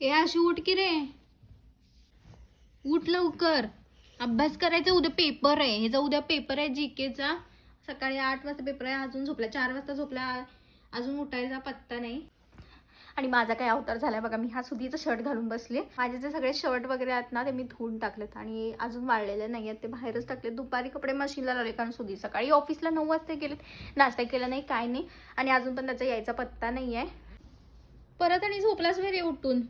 ए अशी उठ की रे. उठ लवकर. अभ्यास करायचा उद्या पेपर आहे. ह्याचा उद्या पेपर आहे जी केचा. सकाळी आठ वाजता पेपर आहे अजून झोपला. चार वाजता झोपला. अजून उठायचा पत्ता नाही. आणि माझा काय अवतार झालाय बघा मी हा सुधीचा शर्ट घालून बसले. माझे जे सगळे शर्ट वगैरे आहेत ना ते मी धुवून टाकलेत आणि अजून वाळलेले नाही आहेत. ते बाहेरच टाकले दुपारी कपडे मशीनला लावले कारण सुधी सकाळी ऑफिसला नऊ वाजता गेलेत. नाश्ता केला नाही काय नाही. आणि अजून पण त्याचा यायचा पत्ता नाही आहे परत आणि झोपलाच वेळे उठून.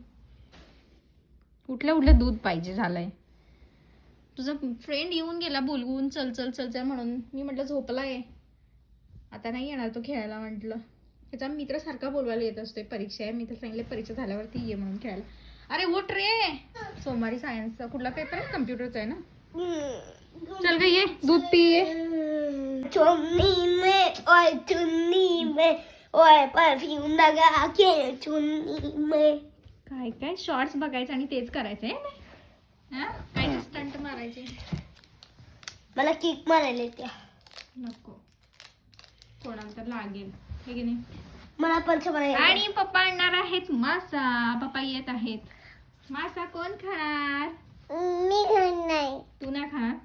उठल्या उठल्या दूध पाहिजे झालंय. तुझा फ्रेंड येऊन गेला बोलवून चल चल चल चल म्हणून. मी म्हटलं झोपलाय. आता नाही येणार तो खेळायला म्हटलं. त्याचा मित्र सारखा बोलवायला येत असतोय. परीक्षा आहे. मी तर सांगितलं परीक्षा झाल्यावरती ये म्हणून खेळायला. अरे उठ रे! सोमवारी सायन्सचा कुठला पेपर आहे? कम्प्युटरचा आहे ना? चल ग ये. दूध पी ये. चुन्नी में और चुन्नी में और परफ्यूम लगा के चुन्नी में. काय काय? शॉर्ट्स बघायचं आणि तेच करायचं आहे हा? काय स्टंट मारायचे? मला किक मारायला येते. नको. थोडा तर लागेल. हे की नाही? मला पंच मारायला आणि पप्पा आणणार आहेत मासा. पप्पा येत आहेत. मासा कोण खाणार? मी खात नाही. तू नाही खाणार?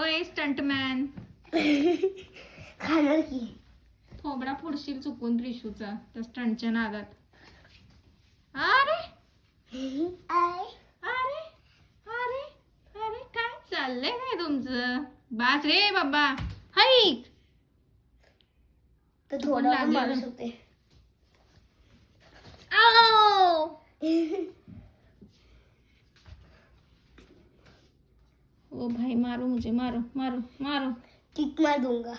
ओय स्टंटमॅन खाणार की. थोबडा फोडशील चुकून त्रिशूचा त्या स्टंटच्या नादात. अरे. अरे अरे अरे काय चाललंय काय तुमचं? बास रे बाबा. हाईक तर थोडं लागलं. मारू शकते आओ. ओ भाई मारो मुझे मारो मारो मारो. किक मार दूंगा.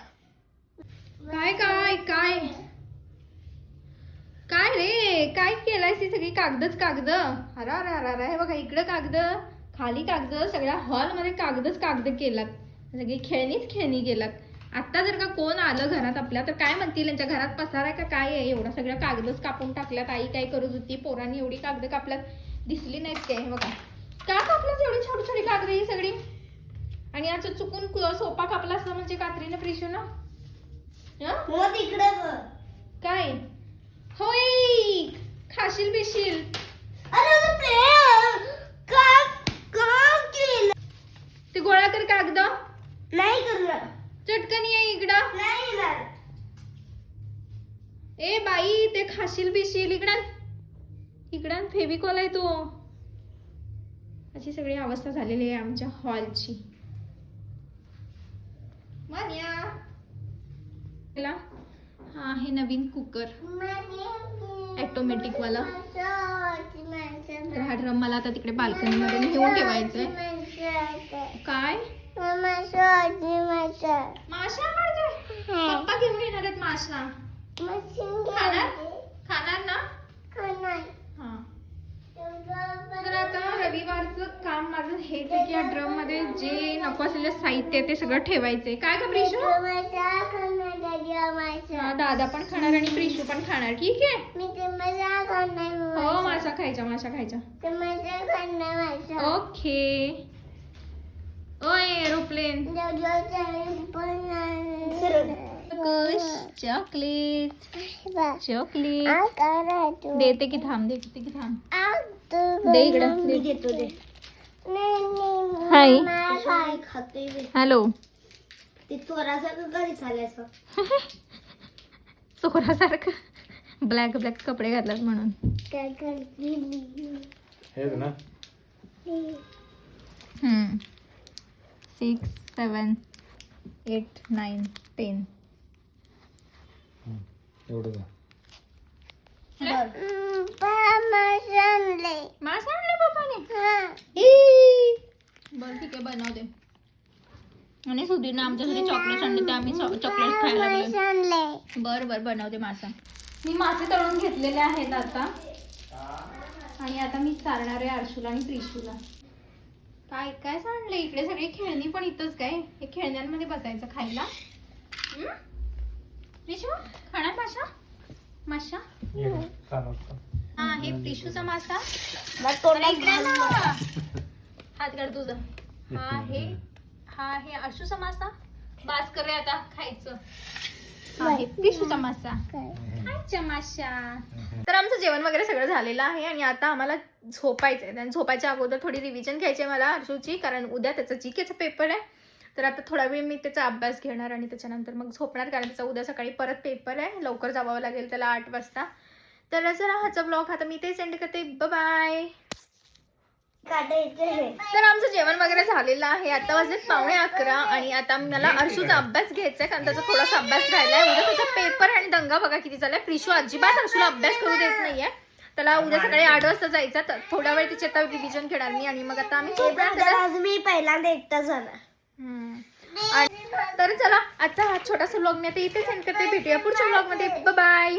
काय काय काय रे काय केलाय ती सगळी कागदच कागद. अरे अरे अरे अरे हे बघा इकडं कागद खाली कागद सगळ्या हॉलमध्ये कागदच कागद केलात. सगळी खेळणीच खेळणी गेलात. आता जर का कोण आलं घरात आपल्या तर काय म्हणतील? यांच्या घरात पसार आहे का? काय आहे? एवढा सगळ्या कागदच कापून टाकल्यात. आई काय करत होती? पोरांनी एवढी कागद कापल्यात. दिसली नाहीत काय? हे बघा. का कापल्यात एवढी छोटी छोटी कागद ही सगळी? आणि असं चुकून सोपा कापला असता म्हणजे कात्रीनं हं? मग तिकडे बघ. काय? होय खाशील बिशील अरे अगं प्रेम काम काम केलं ते गोळा कर कागद नाही करणार चटकन ये इकडं नाही येणार ए बाई ते खाशील बिशील इकडं इकडं फेविकॉल आहे तो. अशी सगळी अवस्था झालेली आहे आमच्या हॉलची. हा आहे नवीन कुकर. ऑटोमॅटिक वाला. तर हा ड्रम मला आता तिकडे बाल्कनी मध्ये नेऊन ठेवायचंय. काय? माशा आवडते पप्पा घेऊन येणार आहेत माशा. खाणार? खाणार ना? हा. तर आता रविवारचं काम माझं हेच आहे की या ड्रममध्ये जे नको असलेलं साहित्य आहे ते सगळं ठेवायचंय. काय का प्रिशू? हा, दादा पण खाणार आणि प्रिशू पण खाणार. ठीक आहे? हो मासा खायचा मासा खायचा ओके. ओय एरोप्लेन. चॉकलेट. चॉकलेट. देते की थांब देते की थांब. दे इकडं. मी दे. देतो दे. हाय. हॅलो. ते चोरासारखं घरी चालायचं चोरासारखं. ब्लॅक ब्लॅक कपडे घातलात म्हणून. काय करते हेच ना. Six seven eight nine ten एवढं का मास आणले पप्पाने. बरं ठीक आहे बनवते. आणि सुधीरनं आमच्यासाठी चॉकलेट आणले ते आम्ही चॉकलेट खायला लागलो बर बर बनवते मासा. मी मासे तळून घेतलेले आहेत आता. आणि आता मी चालणार आहे अर्शूला आणि प्रिशूला काय काय सांडले इकडे सगळी खेळणी पण इथंच काय? हे खेळण्यांमध्ये बसायचं खायला? हं? प्रिशू खाणार माशा? माशा? हा हे प्रिशूचा मासा. अरे इकडे ना. हात काढ तुझा. हा हे हा हे अर्शूचा मासा. बास कर रे आता खायचं. आहे पिशूचा मासा. हाय चमाशा तर आमचं जेवण वगैरे सगळं झालेलं आहे आणि आता आम्हाला झोपायचं आहे आणि झोपायच्या अगोदर थोडी रिव्हिजन घ्यायची आहे मला अर्शूची कारण उद्या त्याचा जी केचा पेपर आहे. तर आता थोडा वेळ मी त्याचा अभ्यास घेणार आणि त्याच्यानंतर मग झोपणार कारण त्याचा उद्या सकाळी परत पेपर आहे. लवकर जावं लागेल त्याला आठ वाजता. तर जरा हाचा ब्लॉग आता मी ते सेंड करते. बाय तर आमचं जेवण वगैरे झालेलं आहे. आता वाजलेत पावणे अकरा आणि आता मला अर्शूचा अभ्यास घ्यायचा आहे कारण त्याचा थोडासा अभ्यास राहिलाय. उद्या त्याचा पेपर आणि दंगा बघा किती झालाय. प्रिशू अजिबात अर्शूला अभ्यास करू देत नाहीये. त्याला उद्या सकाळी आठ वाजता जायचं तर थोडा वेळ तिची आता रिव्हिजन घेणार मी आणि मग आता आम्ही मी पहिल्यांदा एकटा झाला तर चला आजचा हा छोटासा ब्लॉग मी आता इथे एंड करते. भेटूया पुढच्या ब्लॉगमध्ये. बाय